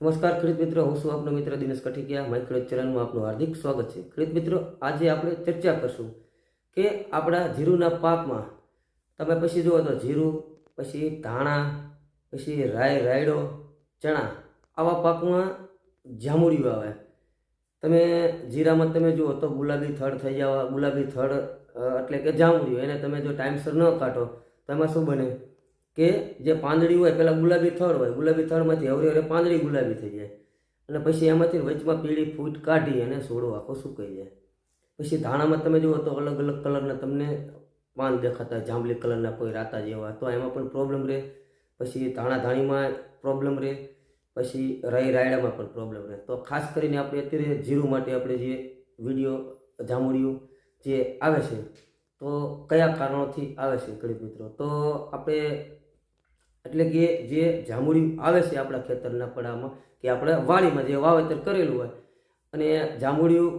નમસ્કાર, ખેડૂત મિત્રો. હું છું આપનો મિત્ર દિનેશ કઠિકિયા. માય ખેડૂત ચેનલમાં આપનું હાર્દિક સ્વાગત છે. ખેડૂત મિત્રો, આજે આપણે ચર્ચા કરશું કે આપણા જીરુના પાકમાં તમે પછી જુઓ તો જીરું, પછી ધાણા, પછી રાય, રાયડો, ચણા આવા પાકમાં જામુડિયું આવે. તમે જીરામાં તમે જુઓ તો ગુલાબી થડ થઈ જવા, ગુલાબી થડ એટલે કે જામુડિયું એને તમે જો ટાઈમસર ન કાઢો તો એમાં શું બને? કે જે પાંદડી હોય પહેલાં ગુલાબી થળ હોય, ગુલાબી થળમાંથી હવરે હવરે પાંદડી ગુલાબી થઈ જાય. અને પછી એમાંથી વચમાં પીળી ફૂટ કાઢી અને સોડો આખો સુકાઈ જાય. પછી ધાણામાં તમે જુઓ તો અલગ અલગ કલરના તમને પાન દેખાતા, જાંબલી કલરના કોઈ રાતા જેવા. તો એમાં પણ પ્રોબ્લેમ રહે. પછી ધાણા ધાણીમાં પ્રોબ્લેમ રહે. પછી રાઈ રાયડામાં પણ પ્રોબ્લેમ રહે. તો ખાસ કરીને આપણે અત્યારે જીરું માટે આપણે જે વીડિયો જામુડિયું જે આવે છે, તો કયા કારણોથી આવે છે ગરીબ મિત્રો? તો આપણે એટલે કે જે જામુડિયું આવે છે આપણા ખેતરના પડામાં, કે આપણે વાડીમાં જે વાવેતર કરેલું હોય, અને જામુડિયું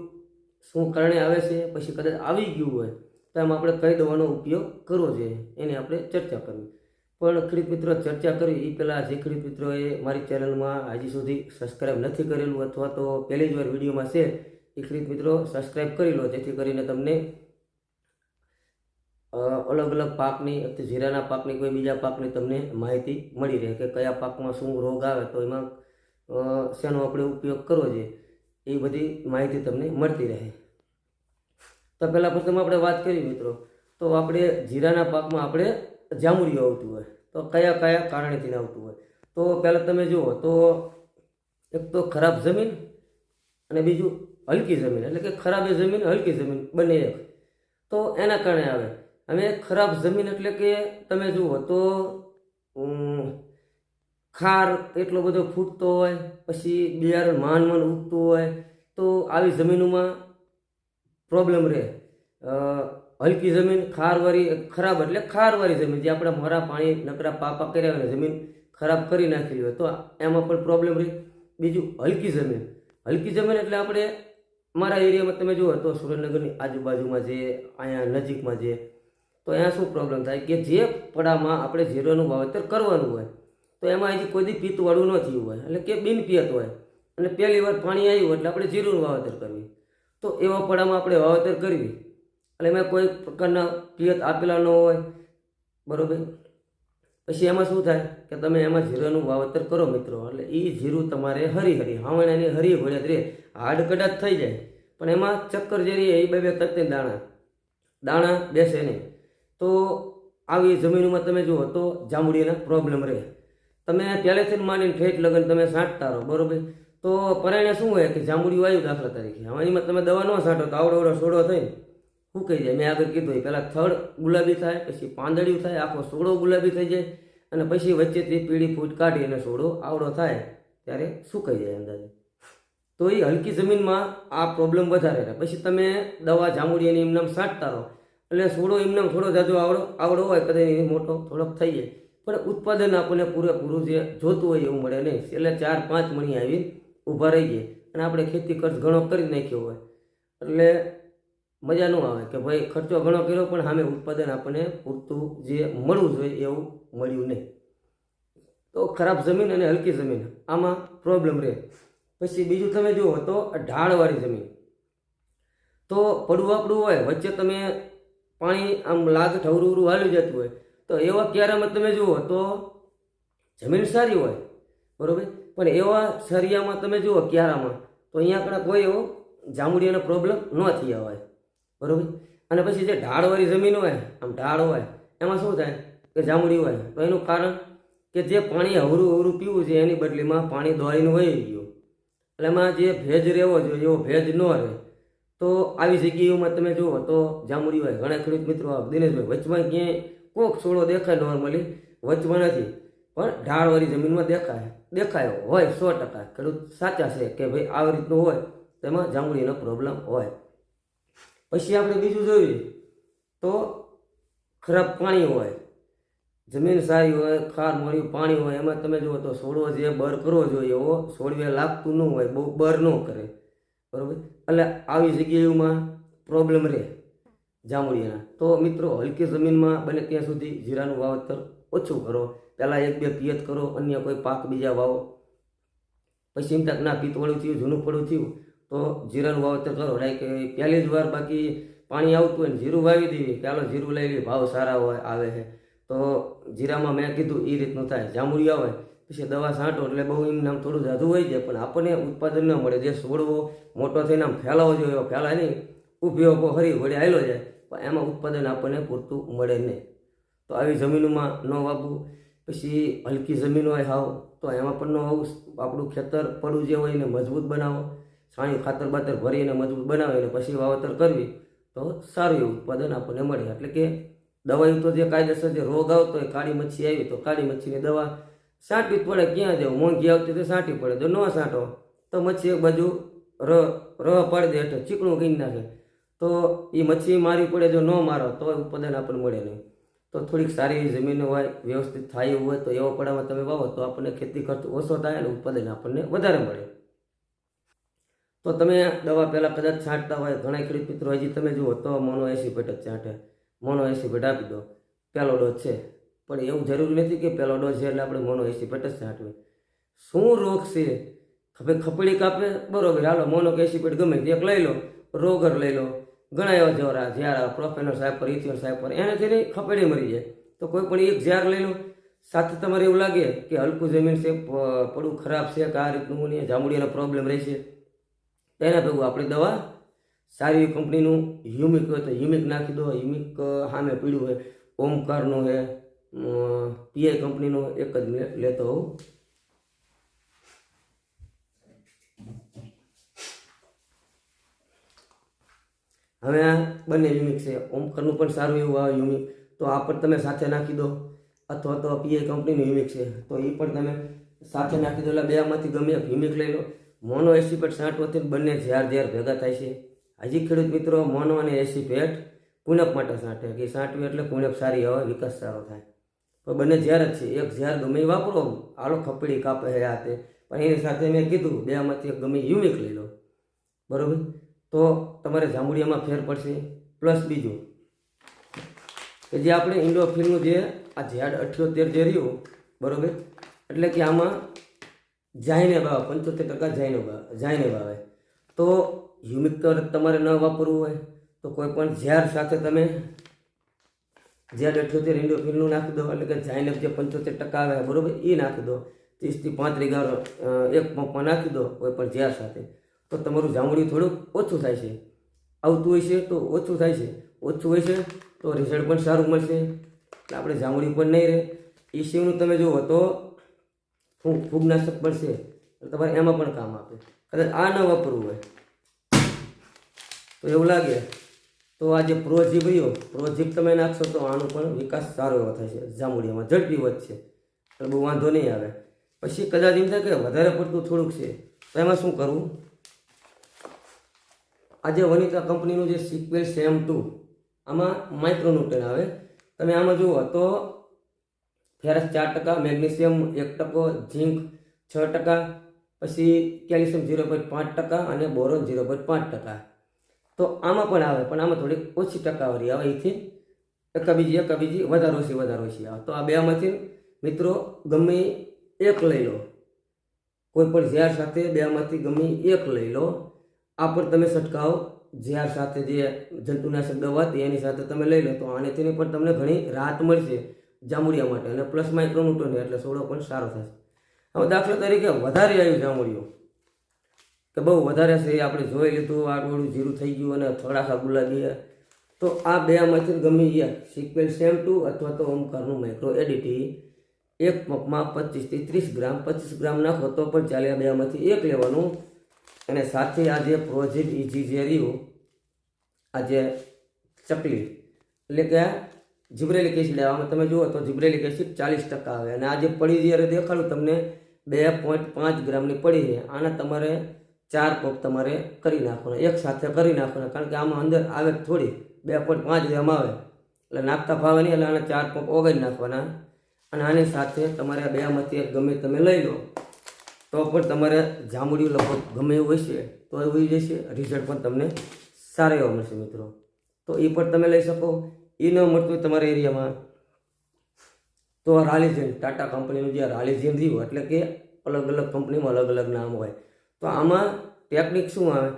શું કારણે આવે છે, પછી કદાચ આવી ગયું હોય, તો એમાં આપણે કઈ દવાનો ઉપયોગ કરવો જોઈએ, એની આપણે ચર્ચા કરવી. પણ ખેડૂત મિત્રો, ચર્ચા કરી એ પહેલાં જે ખેડૂત મિત્રોએ મારી ચેનલમાં હજી સુધી સબસ્ક્રાઈબ નથી કરેલું અથવા તો પહેલી જ વાર વિડીયોમાં છે, એ ખેડૂત મિત્રો સબસ્ક્રાઈબ કરી લો, જેથી કરીને તમને અલગ અલગ પાકની જીરાના પાકની, કોઈ બીજા પાકની તમને માહિતી મળી રહે કે કયા પાકમાં શું રોગ આવે તો એમાં શેનો આપણે ઉપયોગ કરવો જોઈએ એ બધી માહિતી તમને મળતી રહે. તો પહેલાં પ્રથમ આપણે વાત કરીએ મિત્રો, તો આપણે જીરાના પાકમાં આપણે જામુડિયું આવતું હોય, તો કયા કયા કારણેથી આવતું હોય? તો પહેલાં તમે જુઓ, તો એક તો ખરાબ જમીન અને બીજું હલકી જમીન, એટલે કે ખરાબ એ જમીન હલકી જમીન બંને એક. તો એના કારણે આવે. હવે ખરાબ જમીન એટલે કે તમે જુઓ તો ખાર એટલો બધો ફૂટતો હોય, પછી બિયારણ માન માન ઉગતું હોય, તો આવી જમીનોમાં પ્રોબ્લેમ રહે. હલકી જમીન, ખારવાળી ખરાબ એટલે ખારવાળી જમીન, જે આપણે મરા પાણી નકરા પાપા કર્યા હોય જમીન ખરાબ કરી નાખેલી હોય, તો એમાં પણ પ્રોબ્લેમ રહે. બીજું હલકી જમીન. હલકી જમીન એટલે આપણે મારા એરિયામાં તમે જુઓ તો સુરેન્દ્રનગરની આજુબાજુમાં જે, અહીંયા નજીકમાં જે તો અહીંયા શું પ્રોબ્લેમ થાય? કે જે પડામાં આપણે જીરોનું વાવેતર કરવાનું હોય, તો એમાં હજી કોઈ દી પિત્તવાળું ન થયું હોય. એટલે કે બિન પિયત હોય. અને પહેલી વાર પાણી આવ્યું એટલે આપણે જીરુંનું વાવેતર કરવી. તો એવા પડામાં આપણે વાવેતર કરવી. એટલે એમાં કોઈ પ્રકારના પિયત આપેલા ન હોય. બરોબર? પછી એમાં શું થાય? કે તમે એમાં જીરાનું વાવેતર કરો મિત્રો. એટલે એ જીરું તમારે હરી હરી હાવણાની હરી ભળ્યા રે હાડ કદાચ થઈ જાય. પણ એમાં ચક્કર જે રહે એ બે બે તકતી દાણા. દાણા બેસે નહીં. તો આવી જમીનોમાં તમે જુઓ તો જાંબુડીના પ્રોબ્લેમ રહે. તમે પહેલેથી જ માનીને ઠેઠ લગન તમે સાંટતા રહો, બરોબર? તો પરાયણે શું હોય કે જાંબુડી વાયુ દાખલા તરીકે. હવે એમાં તમે દવા ન સાંટો તો આવડો આવડો સોડો થઈને. ફૂંકાઈ જાય? મેં આગળ કીધું પહેલાં થડ ગુલાબી થાય, પછી પાંદડિયું થાય, આખો સોડો ગુલાબી થઈ જાય, અને પછી વચ્ચેથી પીળી ફૂટ કાઢી અને સોડો આવડો થાય. ત્યારે સુકાઈ જાય અંદાજે? તો એ હલકી જમીનમાં આ પ્રોબ્લેમ વધારે રહે. પછી તમે દવા જાંબુડી એની એમનામ છાંટતા રહો. એટલે સોડો એમને થોડો જાજો આવડો આવડો હોય, કદાચ મોટો થોડોક થઈ જાય. પણ ઉત્પાદન આપણને પૂરેપૂરું જે જોતું હોય એવું મળે નહીં. એટલે ચાર, પાંચ મણી આવી ઊભા રહી જાય. અને આપણે ખેતી ખર્ચ ઘણો કરી નાખ્યો હોય. એટલે મજા ન આવે કે ભાઈ ખર્ચો ઘણો કર્યો, પણ સામે ઉત્પાદન આપણને પૂરતું જે મળવું જોઈએ એવું મળ્યું નહીં. તો ખરાબ જમીન અને હલકી જમીન, આમાં પ્રોબ્લેમ રહે. પછી બીજું તમે જુઓ તો ઢાળવાળી જમીન. તો પડવું આપણું હોય, વચ્ચે તમે પાણી આમ લાગ ઠવરું હાલી જતું હોય, તો એવા ક્યારામાં તમે જુઓ તો જમીન સારી હોય, બરોબર? પણ એવા સરિયામાં તમે જુઓ ક્યારામાં, તો અહીંયા આગળ કોઈ એવો જાંબુડીઓનો પ્રોબ્લેમ ન થયા હોય બરોબર? અને પછી જે ઢાળવાળી જમીન હોય, આમ ઢાળ હોય, એમાં શું થાય કે જાંબુડી હોય? તો એનું કારણ કે જે પાણી હવરું હવરું પીવું છે, એની બદલીમાં પાણી દોડીને વહી ગયું. એટલે એમાં જે ભેજ રહેવો જોઈએ, એવો ભેજ ન રહે. તો આવી જગ્યાઓમાં તમે જુઓ તો જાંબુડી હોય ઘણા ખેડૂત મિત્રો, દિનેશભાઈ વચમાં ક્યાંય કોક છોડો દેખાય નોર્મલી વચમાં નથી. પણ ઢાળવાળી જમીનમાં દેખાય દેખાય હોય સો ટકા. ખેડૂત સાચા છે કે ભાઈ આવી રીતનું હોય તેમાં જાંબુડીનો પ્રોબ્લેમ હોય. પછી આપણે બીજું જોઈએ તો ખરાબ પાણી હોય, જમીન સારી હોય, ખાર મળ્યું, પાણી હોય, એમાં તમે જુઓ તો છોડવો જે બર કરવો જોઈએ એવો છોડવે લાગતું ન હોય, બહુ બર ન કરે. બરોબર? એટલે આવી જગ્યાઓમાં પ્રોબ્લેમ રહે જાંબુડિયાના તો મિત્રો, હલકી જમીનમાં બને ત્યાં સુધી જીરાનું વાવેતર ઓછું કરો. પહેલાં એક બે પિયત કરો, અન્ય કોઈ પાક બીજા વાવો. પછી એમ તક ના પિત્તવાળું થયું, જૂનું પડું થયું, તો જીરાનું વાવેતર કરો. લાઈક પહેલી જ વાર બાકી પાણી આવતું હોય ને જીરું વાવી દેવી પહેલો જીરું લઈ લઈએ, ભાવ સારા હોય, આવે છે. તો જીરામાં મેં કીધું એ રીતનું થાય. જાંબુડી આવે પછી દવા છાંટો એટલે બહુ એમ નામ થોડું જાદુ હોય જાય પણ આપણને ઉત્પાદન ન મળે. જે છોડવો મોટો થઈને આમ ફેલાવો જોઈએ, એવો ફેલાય નહીં. ઉપયોગો હરી વડે આવેલો જાય, પણ એમાં ઉત્પાદન આપણને પૂરતું મળે નહીં. તો આવી જમીનોમાં ન વાપવું પછી હલકી જમીન હોય હાવ, તો એમાં પણ ન આવું આપણું ખેતર પડું જે હોય એને મજબૂત બનાવો. છાણી ખાતર બાતર ભરીને મજબૂત બનાવે અને પછી વાવતર કરવી, તો સારું એવું ઉત્પાદન આપણને મળે. એટલે કે દવાઈ તો જે કાયદેસર જે રોગ આવતો હોય, કાળી મચ્છી આવી, તો કાળી મચ્છીની દવા છાંટવી જ પડે ક્યાં જવું મોંઘી આવતી તો છાંટવી પડે. જો ન છાંટો તો મચ્છી એક બાજુ ર ર પાડી દે એટલે ચીકણું કરી નાખે. તો એ મચ્છી મારવી પડે, જો ન મારો, તો ઉત્પાદન આપણને મળે નહીં. તો થોડીક સારી એવી જમીન હોય, વ્યવસ્થિત થાય એવું હોય, તો એવા પડામાં તમે વાવો, તો આપણને ખેતી ખર્ચ ઓછો થાય અને ઉત્પાદન આપણને વધારે મળે. તો તમે દવા પહેલાં કદાચ છાંટતા હોય, ઘણા ખેડૂત મિત્રો, હજી તમે જુઓ, તો મોનો એસી પેટ જ છાંટે. મોનો એસી પેટ આપી દો. પહેલો ડોઝ છે. પણ એવું જરૂરી નથી કે પહેલો ડોઝ છે એટલે આપણે મોનો એસી પેટ જ છાંટવી શું રોગ છે? હવે ખપડી કાપે? બરોબર, હાલો, મોનો કે એસી પેટ ગમે એક લઈ લો, રોગર લઈ લો. ઘણા એવા જવરા જ્યાર પ્રોફેનર સાહેબ પર ઇથિયર સાહેબ પર એનાથી નહીં ખપડી મરી જાય. તો કોઈ પણ એક ઝેર લઈ લો. સાથે તમારે એવું લાગે કે હલકું જમીન છે પડું ખરાબ છે, કે આ રીતનું ને જાંબુડીનો પ્રોબ્લેમ રહેશે. તેના ભેગું આપણી દવા સારી કંપનીનું હ્યુમિક હોય તો હ્યુમિક નાખી દો હ્યુમિક સામે પીડ્યું હોય, ઓમકારનું છે પીઆઈ કંપનીનું એક જ લેતો હોઉં. હવે આ બંને યુનિક છે. ઓમકરનું પણ સારું એવું આવે યુનિક તો આ પણ તમે સાથે નાખી દો. અથવા તો પીઆઈ કંપનીનું યુનિક છે. તો એ પણ તમે સાથે નાખી દો. એટલે બેમાંથી ગમે એક યુનિક લઈ લો. મોનો એસી પેટ છાંટવાથી બંને ઝેર ઝેર ભેગા થાય છે. હજી ખેડૂત મિત્રો મોનો અને એસી પેટ પૂનપ માટે સાંઠે. કે છાંટવી એટલે પૂનપ સારી આવે, વિકાસ સારો થાય. પણ બંને ઝેર જ છે. એક ઝેર ગમે વાપરો આલો ખપડી કાપે હે આ તે. પણ એની સાથે મેં કીધું બેમાંથી એક ગમે યુનિક લઈ લો. બરોબર? તો તમારે જાંબુડિયામાં ફેર પડશે. પ્લસ બીજું, કે જે આપણે ઇન્ડોફિલનું જે આ ઝેડ અઠ્યોતેર જે રહ્યું, બરોબર? એટલે કે આમાં જાઈને ભાવે પંચોતેર ટકા જાઈને ભાવે જાઈને ભાવે તો હ્યુમિક તમારે ન વાપરવું હોય. તો કોઈ પણ ઝેર સાથે તમે ઝેડ અઠ્યોતેર ઇન્ડોફિલનું નાખી દો, એટલે કે જાઈને જે પંચોતેર ટકા આવે, બરાબર એ નાખી દો. ત્રીસથી પાંત્રીસ ગાર એક પંપમાં નાખી દો, કોઈ પણ ઝેર સાથે. તો તમારું જાંબુડિયું થોડુંક ઓછું થાય છે. આવતું હોય છે તો ઓછું થાય છે. ઓછું હોય છે તો રિઝલ્ટ પણ સારું મળશે. આપણે જાંબુડી પણ નહીં રહે. એ સિવાયનું તમે જુઓ તો ફૂગ ફૂગનાશક પણ છે. તમારે એમાં પણ કામ આપે. કદાચ આ ન વાપરવું હોય. તો એવું લાગે. તો આ જે પ્રોજીપ રહ્યો પ્રોજીપ તમે નાખશો તો આનો પણ વિકાસ સારો એવો થશે જાંબુડિયામાં ઝડપી વધશે એટલે બહુ વાંધો નહીં આવે. પછી કદાચ એમ થાય કે વધારે પડતું થોડુંક છે, તો એમાં શું કરવું? આજે વનિતા કંપનીનું જે સિક્વેલ સેમ ટુ, આમાં માઇક્રોન્યુટન આવે. તમે આમાં જુઓ તો ફેરસ ચાર ટકા, મેગ્નેશિયમ એક ટકો, ઝીંક છ ટકા, પછી કેલ્શિયમ ઝીરો પોઈન્ટ પાંચ ટકા અને બોરોન ઝીરો પોઈન્ટ પાંચ ટકા. તો આમાં પણ આવે, પણ આમાં થોડીક ઓછી ટકાવારી આવે એથી એક બીજી એક બીજી વધારે ઓછી વધારે ઓછી આવે. તો આ બેમાંથી મિત્રો, ગમે એક લઈ લો. કોઈ પણ ઝેર સાથે બેમાંથી ગમે એક લઈ લો. આ પણ તમે છંટકાવ. ઝેર સાથે જે જંતુનાશક દવા હતી, એની સાથે તમે લઈ લો. તો આનેથી પણ તમને ઘણી રાહત મળશે જાંબુડિયા માટે. અને પ્લસ માઇક્રોન્યુટ્રોન એટલે સોડો પણ સારો થશે. હવે દાખલા તરીકે વધારે આવ્યું જાંબુડિયું. કે બહુ વધારે છે, આપણે જોઈ લીધું આટલું જીરું થઈ ગયું અને થોડાક ગુલાબી તો આ બેમાંથી ગમી ગયા. સિક્વેલ સેમ ટુ અથવા તો ઓમકારનું માઇક્રો એડિટી એક પંપમાં પચીસથી ત્રીસ ગ્રામ. પચીસ ગ્રામ નાખો તો પણ ચાલે આ બેમાંથી એક લેવાનું. અને સાથે આ જે પ્રોજેક્ટ ઇજી જે રહ્યું, આ જે ચકલી, એટલે કે જીબ્રેલિક એસિડ આમાં તમે જુઓ તો જીબ્રેલિક એસિડ ચાલીસ ટકા આવે. અને આ જે પડી જ્યારે દેખાડું તમને. બે પોઈન્ટ પાંચ ગ્રામની પડી છે. આને તમારે ચાર પગ તમારે કરી નાખવાના, એક સાથે કરી નાખવાના, કારણ કે આમાં અંદર આવે થોડી, બે પોઈન્ટ પાંચ ગ્રામ આવે. એટલે નાખતા ફાવે નહીં, એટલે આને ચાર પગ ઓગાળી નાખવાના. અને આની સાથે તમારે આ બેમાંથી એક ગમે તમે લઈ લો, તો પણ તમારે જાંબુડિયું લગભગ ગમે એવું હશે, તો એવું જશે રિઝલ્ટ પણ તમને સારા એવા મળશે મિત્રો. તો એ પણ તમે લઈ શકો. એ ન મળતું તમારા એરિયામાં. તો રાલિઝન ટાટા કંપનીનું જે રાલિઝન રહ્યું, એટલે કે અલગ અલગ કંપનીમાં અલગ અલગ નામ હોય. તો આમાં ટેકનિક શું આવે?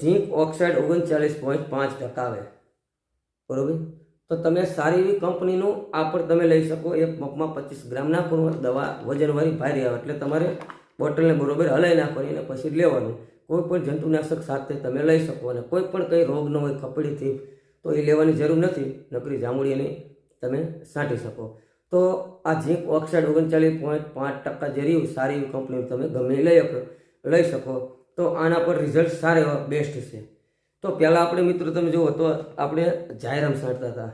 ઝીંક ઓક્સાઇડ ઓગણચાલીસ પોઈન્ટ પાંચ ટકા આવે. બરોબર? તો તમે સારી એવી કંપનીનું આ પણ તમે લઈ શકો, એક મગમાં પચીસ ગ્રામ નાખવાનું દવા વજનવાળી ભારી આવે, એટલે તમારે બોટલને બરોબર હલાઈ નાખવાની અને પછી લેવાનું. કોઈ પણ જંતુનાશક સાથે તમે લઈ શકો અને કોઈ પણ કંઈ રોગ ન હોય કપડીથી તો એ લેવાની જરૂર નથી, નકરી જામુડીને તમે છાંટી શકો. તો આ ઝીંક ઓક્સાઇડ ઓગણચાલીસ પોઈન્ટ પાંચ ટકા જે રહ્યું, સારી એવી કંપની તમે ગમે લઈ શકો. લઈ શકો, તો આના પર રિઝલ્ટ સારા એવા બેસ્ટ છે. તો પહેલાં આપણે મિત્રો તમે જુઓ, તો આપણે જાયરમ સાંટતા હતા.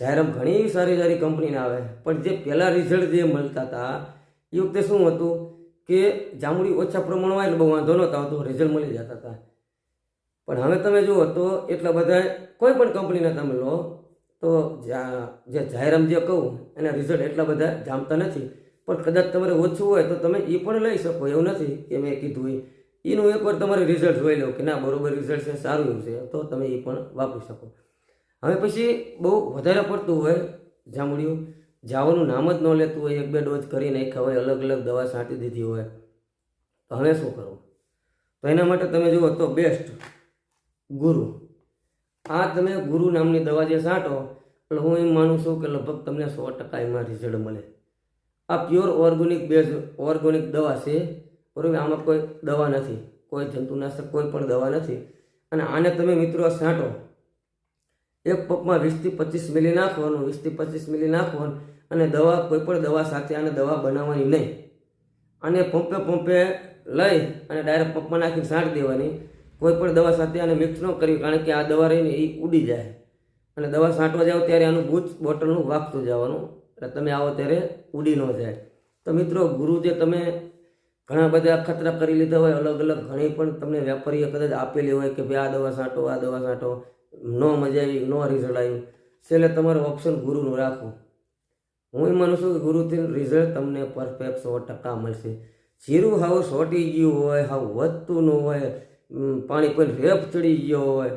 જાયરમ ઘણી સારી સારી કંપનીના આવે, પણ જે પહેલાં રિઝલ્ટ જે મળતા હતા, એ વખતે શું હતું કે જામડી ઓછા પ્રમાણમાં એટલે બહુ વાંધો નહોતો આવતો રિઝલ્ટ મળી જતા હતા. પણ હવે તમે જુઓ, તો એટલા બધા કોઈ પણ કંપનીના તમે લો, તો જા- જાહેરામ જે કહું, એના રિઝલ્ટ એટલા બધા જામતા નથી. પણ કદાચ તમારે ઓછું હોય તો તમે એ પણ લઈ શકો. એવું નથી કે મેં કીધું એ એનું એકવાર તમારે રિઝલ્ટ જોઈ લો કે ના, બરોબર રિઝલ્ટ છે, સારું એવું છે, તો તમે એ પણ વાપરી શકો. હવે પછી બહુ વધારે પડતું હોય જાંબુડિયું જાવાનું નામ જ ન લેતું હોય, એક બે ડોઝ કરી નાખ્યા હોય, અલગ અલગ દવા છાંટી દીધી હોય, તો હવે શું કરવું? તો એના માટે તમે જુઓ તો બેસ્ટ ગુરુ. આ તમે ગુરુ નામની દવા જે છાંટો, એટલે હું એમ માનું છું કે લગભગ તમને સો ટકા એમાં રિઝલ્ટ મળે. આ પ્યોર ઓર્ગોનિક બેઝ ઓર્ગોનિક દવા છે. બરાબર? આમાં કોઈ દવા નથી. કોઈ જંતુનાશક, કોઈ પણ દવા નથી. અને આને તમે મિત્રો છાંટો. એક પગમાં વીસથી પચીસ મિલી નાખવાનું વીસથી પચીસ મિલી નાખવાનું અને દવા, કોઈ પણ દવા સાથે આને દવા બનાવવાની નહીં. અને પંપે પંપે લઈ અને ડાયરેક્ટ પંપમાં નાખી છાંટી દેવાની. કોઈ પણ દવા સાથે આને મિક્સ ન કરવી કારણ કે આ દવા રહીને એ ઉડી જાય. અને દવા છાંટવા જાઓ ત્યારે આનું બૂચ બોટલનું વાગતું જવાનું. એટલે તમે આવો ત્યારે ઉડી ન જાય. તો મિત્રો, ગુરુ જે તમે ઘણા બધા ખતરા કરી લીધા હોય, અલગ અલગ ઘણી પણ તમને વેપારીએ કદાચ આપેલી હોય કે ભાઈ આ દવા છાંટો, આ દવા છાંટો. ન મજા આવી, ન રિઝલ્ટ આવ્યું. છેલ્લે તમારું ઓપ્શન ગુરુનું રાખો. હું એ માનું છું કે ગુરુથી રિઝલ્ટ તમને પરફેક્ટ સો ટકા મળશે. જીરું હાવ સોટી ગયું હોય, હાવ વધતું ન હોય પાણી કોઈ રેપ ચડી ગયો હોય,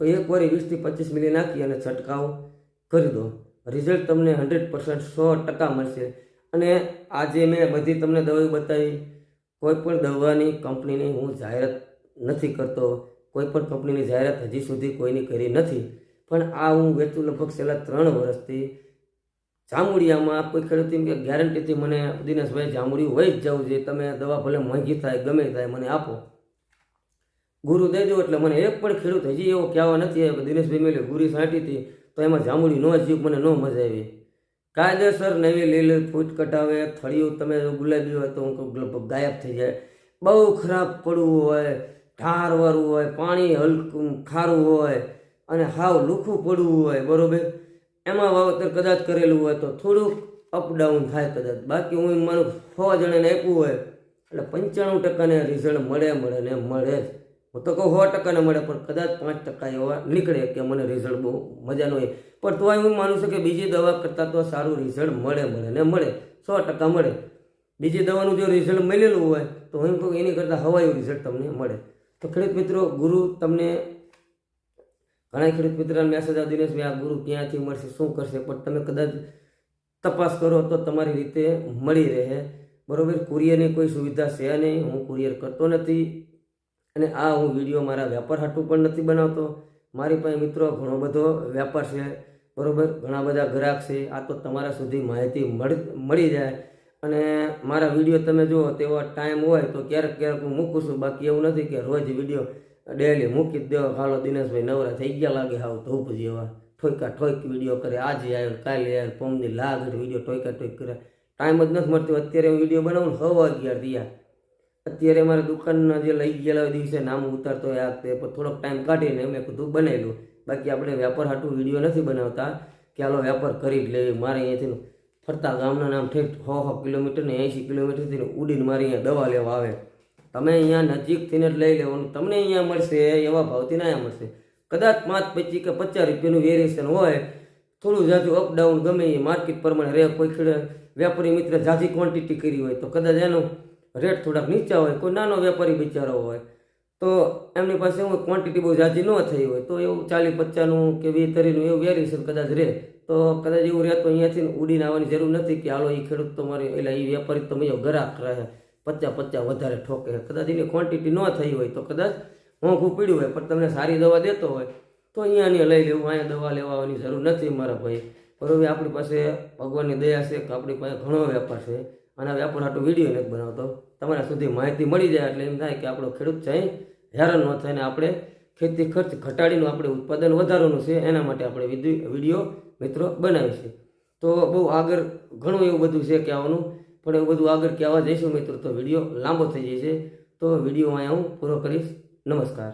તો એક વાર વીસથી પચીસ મિલી નાખી અને છંટકાવ કરી દો. રિઝલ્ટ તમને હંડ્રેડ પર્સન્ટ સો ટકા મળશે. અને આજે મેં બધી તમને દવાઓ બતાવી. કોઈ પણ દવાની કંપનીની હું જાહેરાત નથી કરતો. કોઈ પણ કંપનીની જાહેરાત હજી સુધી કોઈની કરી નથી. પણ આ હું વેચું લગભગ છેલ્લા ત્રણ વર્ષથી. જામુડિયામાં કોઈ ખેડૂત ગેરંટીથી મને દિનેશભાઈ જામુડિયું હોય જ જવું છે તમે દવા ભલે મોંઘી થાય, ગમે થાય, મને આપો. ગુરુ દેજો એટલે મને એક પણ ખેડૂત હજી એવો કહેવા નથી આવ્યો કે દિનેશભાઈ મેં ગુરી સાંટીથી તો એમાં જાંબુડી ન જીવ, મને ન મજા આવી. કાયદેસર નવી લીલ ફૂટ કટાવે થળિયું તમે ગુલાબી હોય તો હું લગભગ ગાયબ થઈ જાય. બહુ ખરાબ પડવું હોય ઢારવાળું હોય, પાણી હલકું ખારું હોય, અને હાવ લુખું પડવું હોય, બરોબર? એમાં વાવતર કદાચ કરેલું હોય તો થોડુંક અપડાઉન થાય કદાચ. બાકી હું માનું સો જણાને આપ્યું હોય, એટલે પંચાણું ટકાને રિઝલ્ટ મળે મળે ને મળે જ. હું તો કહું, સો ટકા ન મળે, પણ કદાચ પાંચ ટકા એવા નીકળે કે મને રિઝલ્ટ બહુ મજાનું હોય. પણ તોય હું માનું છું કે બીજી દવા કરતાં તો સારું રિઝલ્ટ મળે મળે ને મળે. સો ટકા મળે. બીજી દવાનું જો રિઝલ્ટ મળેલું હોય, તો હું કહું એની કરતાં હવાયું રિઝલ્ટ તમને મળે. તો ખેડૂત મિત્રો, ગુરુ તમને ઘણા ખેડૂત મિત્રોને મેસેજ આવે દિનેશભાઈ આ ગુરુ ક્યાંથી મળશે, શું કરશે? પણ તમે કદાચ તપાસ કરો તો તમારી રીતે મળી રહે. બરાબર? કુરિયરની કોઈ સુવિધા છે નહીં. હું કુરિયર કરતો નથી. અને આ હું વીડિયો મારા વ્યાપાર હાટું પણ નથી બનાવતો. મારી પાસે મિત્રો ઘણો બધો વ્યાપાર છે. બરાબર? ઘણા બધા ગ્રાહક છે. આ તો તમારા સુધી માહિતી મળી જાય. અને મારા વીડિયો તમે જુઓ, તેવો ટાઈમ હોય તો ક્યારેક ક્યારેક હું મૂકું છું. બાકી એવું નથી કે રોજ વીડિયો ડેલી મૂકી જ દેવા હાલો, દિનેશભાઈ નવરા થઈ ગયા લાગે, હાવ ધૂપ જેવા. ઠોકા ઠોક વીડિયો કરે. આજે આવ્યો કાલે આવ્યો પમની લાગ વીડિયો ઠોકા ઠોક કરે. ટાઈમ જ નથી મળતો. અત્યારે હું વીડિયો બનાવું હવા અગિયાર થયા. અત્યારે મારે દુકાનના જે લઈ ગયેલા દિવસે નામ ઉતારતો આ તે, પણ થોડોક ટાઈમ કાઢીને મેં કીધું બનાવેલું બાકી આપણે વ્યાપાર હાટું વીડિયો નથી બનાવતા કે હાલો વ્યાપાર કરી જ લેવી મારે અહીંયાથી ફરતા ગામના નામ ઠેઠ સો સો કિલોમીટર ને એંશી કિલોમીટરથી ઉડીને મારે અહીંયા દવા લેવા આવે. તમે અહીંયા નજીકથી જ લઈ લેવાનું. તમને અહીંયા મળશે, એવા ભાવથી ના મળશે. કદાચ પાંચ, પચીસ કે પચાસ રૂપિયાનું વેરિએશન હોય, થોડું જાજુ અપડાઉન ગમે એ માર્કેટ પ્રમાણે રહે, કોઈ ખેડે, વેપારી મિત્ર જાજી ક્વોન્ટિટી કરી હોય તો કદાચ એનો રેટ થોડાક નીચા હોય, કોઈ નાનો વેપારી બિચારો હોય, તો એમની પાસે હું ક્વોન્ટિટી બહુ ઝાઝી ન થઈ હોય, તો એવું ચાલી પચાસનું કે વીસ તરીનું એવું વેરિએશન કદાચ રહે. તો કદાચ એવું રહે તો અહીંયાથી ઉડીને આવવાની જરૂર નથી કે હાલો એ ખેડૂત તો મારે, એટલે એ વેપારી તો મેં ગ્રાહક રહે, પચાસ પચાસ વધારે ઠોકે. કદાચ એની ક્વોન્ટિટી ન થઈ હોય તો કદાચ મોંઘું પીડ્યું હોય, પણ તમને સારી દવા દેતો હોય, તો અહીંયા ને લઈ લેવું, અહીંયા દવા લેવાની જરૂર નથી મારા ભાઈ. બરોબર આપણી પાસે ભગવાનની દયા છે કે આપણી પાસે ઘણો વેપાર છે. અને હવે આપણો હાટો વીડિયો નથી બનાવતો. તમારા સુધી માહિતી મળી જાય એટલે એમ થાય કે આપણો ખેડૂત છે હેરાન ન થાય ને આપણે ખેતી ખર્ચ ઘટાડીને આપણે ઉત્પાદન વધારવાનું છે, એના માટે આપણે વીડિયો મિત્રો બનાવીશું તો બહુ આગળ ઘણું એવું બધું છે કહેવાનું, પણ એવું બધું આગળ કહેવા જઈશું મિત્રો તો વીડિયો લાંબો થઈ જશે. તો વીડિયો અહીંયા હું પૂરો કરીશ. નમસ્કાર.